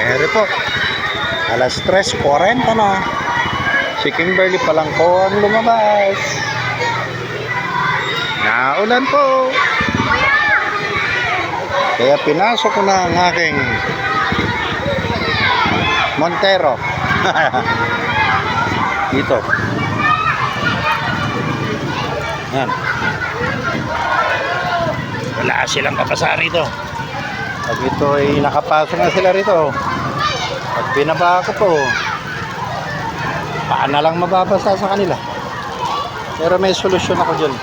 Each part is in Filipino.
Ere po. Alas 3.40 na. Si Kimberly pa lang po ang lumabas. Naulan po. Kaya pinasok ko na ang aking Montero. Dito. Yan. Wala silang papasa rito. Pag ito ay nakapasok na sila rito. Pag binaba ko po, paano lang mababasa sa kanila. Pero may solusyon ako dyan.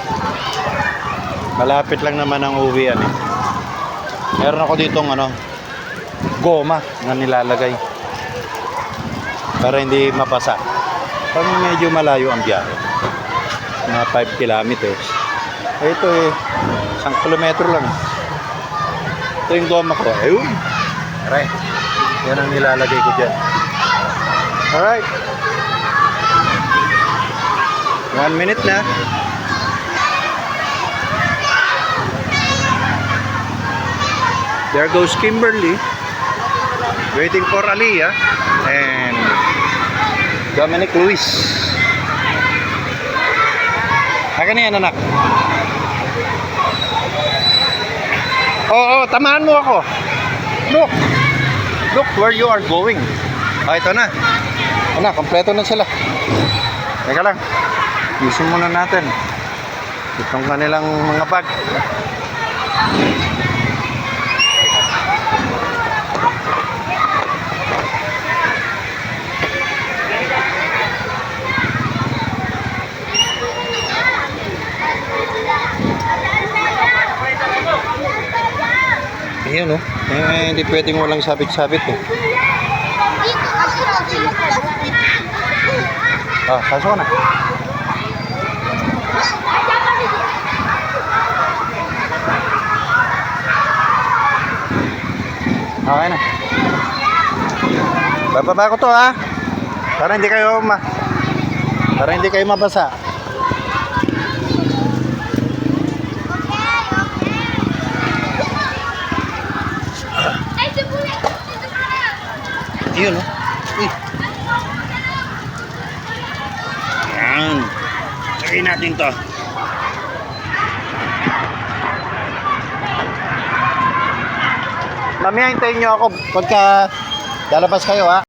Malapit lang naman ang uwian eh. Meron ako ditong ano, goma na nilalagay. Para hindi mapasa. Pag medyo malayo ang biyahe. Mga 5 kilometers. Ito eh, isang kilometro lang. Ito yung goma ko. Ayun. Aray. Yan ang nilalagay ko dyan. Alright. One minute na. There goes Kimberly. Waiting for Aliyah. And Dominic Luis. Haka na yan, anak. Oo, tamahan mo ako. Look. Look where you are going. Ah, ito na. Ito na, kompleto na sila. Teka lang. Yusin muna natin. Itong kanilang mga bag. Ayun, oh. Eh, hindi pwedeng walang sabit-sabit, eh. Ah, pasok na. Okay na. Bababa ko to ha. Para hindi kayo ma Para hindi kayo mabasa. Yun oh. Uy. Yan. Lagay natin to. Mamaya hintayin nyo ako pagka lalabas kayo ha.